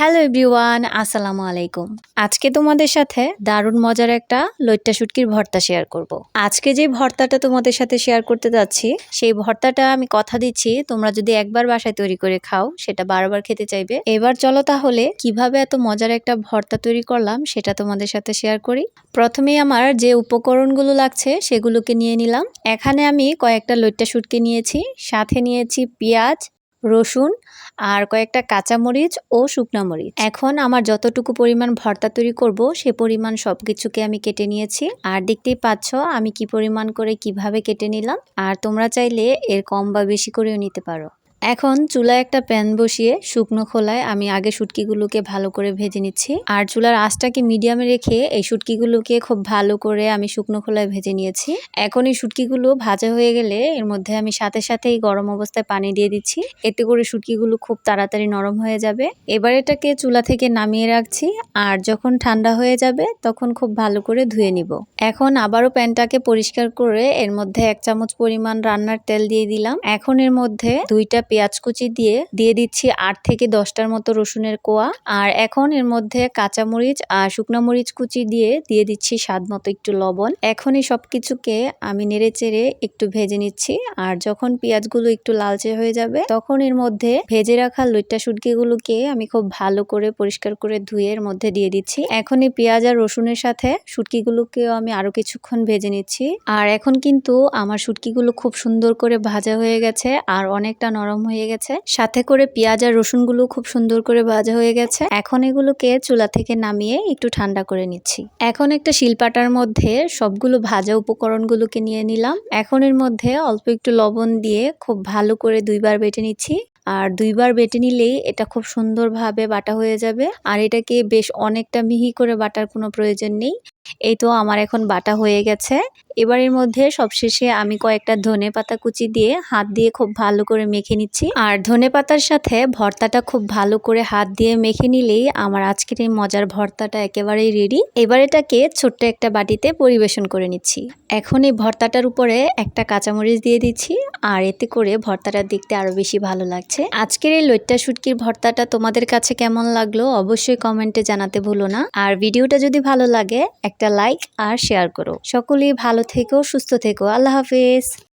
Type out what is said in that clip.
Hello everyone, আসসালামু আলাইকুম। আজকে তোমাদের সাথে দারুণ মজার একটা লইট্টা শুটকির ভর্তা শেয়ার করব। আজকে যে ভর্তাটা তোমাদের সাথে শেয়ার করতে যাচ্ছি, সেই ভর্তাটা আমি কথা দিচ্ছি, তোমরা যদি একবার বাসায় তৈরি করে খাও, সেটা বারবার খেতে চাইবে। এবার চলো তাহলে, কীভাবে এত মজার একটা ভর্তা তৈরি করলাম, সেটা তোমাদের সাথে শেয়ার করি। প্রথমেই আমার যে উপকরণগুলো লাগছে, সেগুলোকে নিয়ে নিলাম। এখানে আমি কয়েকটা লইট্টা শুটকি নিয়েছি, সাথে নিয়েছি পেঁয়াজ রসুন আর কয়েকটা কাঁচামরিচ ও শুকনা মরিচ। এখন আমার যতটুকু পরিমাণ ভর্তা তৈরি করব, সে পরিমাণ সব কিছুকে আমি কেটে নিয়েছি। আর দেখতেই পাচ্ছ আমি কি পরিমাণ করে কীভাবে কেটে নিলাম। আর তোমরা চাইলে এর কম বা বেশি করেও নিতে পারো। এখন চুলায় একটা প্যান বসিয়ে শুকনো খোলায় আমি আগে শুটকিগুলোকে ভালো করে ভেজে নিচ্ছি। আর চুলার আঁচটাকে মিডিয়ামে রেখে এই শুটকিগুলোকে খুব ভালো করে আমি শুকনো খোলায় ভেজে নিয়েছি। এখন এই শুটকিগুলো ভাজা হয়ে গেলে এর মধ্যে আমি সাথে সাথেই গরম অবস্থায় পানি দিয়ে দিচ্ছি। এতে করে শুটকিগুলো খুব তাড়াতাড়ি নরম হয়ে যাবে। এবার এটাকে চুলা থেকে নামিয়ে রাখছি আর যখন ঠান্ডা হয়ে যাবে তখন খুব ভালো করে ধুয়ে নিব। এখন আবারও প্যানটাকে পরিষ্কার করে এর মধ্যে এক চামচ পরিমাণ রান্নার তেল দিয়ে দিলাম। এখন এর মধ্যে দুইটা পেঁয়াজ কুচি দিয়ে দিয়ে দিচ্ছি আট থেকে দশটার মতো রসুনের কোয়া। আর এখন এর মধ্যে কাঁচামরিচ আর শুকনো মরিচ কুচি দিয়ে দিয়ে দিচ্ছি স্বাদ মতো একটু লবণ। এখন এই সব কিছুকে আমি নেড়ে চেড়ে একটু ভেজে নিচ্ছি। আর যখন পেঁয়াজগুলো একটু লালচে হয়ে যাবে, তখন এর মধ্যে ভেজে রাখা লইট্টা শুটকিগুলোকে আমি খুব ভালো করে পরিষ্কার করে ধুয়ে এর মধ্যে দিয়ে দিচ্ছি। এখন এই পেঁয়াজ আর রসুনের সাথে শুটকিগুলোকেও আমি আরও কিছুক্ষণ ভেজে নিচ্ছি। আর এখন কিন্তু আমার শুটকিগুলো খুব সুন্দর করে ভাজা হয়ে গেছে। আর অনেকটা নরম হয়ে গেছে। সাথে করে পেঁয়াজ আর রসুনগুলো খুব সুন্দর করে ভাজা হয়ে গেছে। এখন এগুলোকে চুলা থেকে নামিয়ে একটু ঠান্ডা করে নিচ্ছি। এখন একটা শিলপাটার মধ্যে সবগুলো ভাজা উপকরণগুলোকে নিয়ে নিলাম। এখন এর মধ্যে অল্প একটু লবণ দিয়ে খুব ভালো করে দুইবার বেটে নিচ্ছি। আর দুইবার বেটে নিলেই এটা খুব সুন্দরভাবে বাটা হয়ে যাবে। আর এটাকে বেশ অনেকটা মিহি করে বাটার কোনো প্রয়োজন নেই। এই তো আমার এখন বাটা হয়ে গেছে। এবারের মধ্যে সবশেষে আমি কয়েকটা ধনে পাতা কুচি দিয়ে হাত দিয়ে খুব ভালো করে মেখে নিচ্ছি। আর ধনে পাতার সাথে ভর্তাটা খুব ভালো করে হাত দিয়ে মেখে নিলেই আমার আজকের এই মজার ভর্তাটা একেবারেই রেডি। এবার এটাকে ছোট্ট একটা বাটিতে পরিবেশন করে নিচ্ছি। এখন এই ভর্তাটার উপরে একটা কাঁচামরিচ দিয়ে দিচ্ছি। আর এতে করে ভর্তাটা দেখতে আরও বেশি ভালো লাগছে। আজকের এই লইট্টা শুটকির ভর্তাটা তোমাদের কাছে কেমন লাগল অবশ্যই কমেন্টে জানাতে ভুলো না। আর ভিডিওটা যদি ভালো লাগে, একটা লাইক আর শেয়ার করো। সকলেই ভালো থেকো, সুস্থ থেকো। আল্লাহ হাফেজ।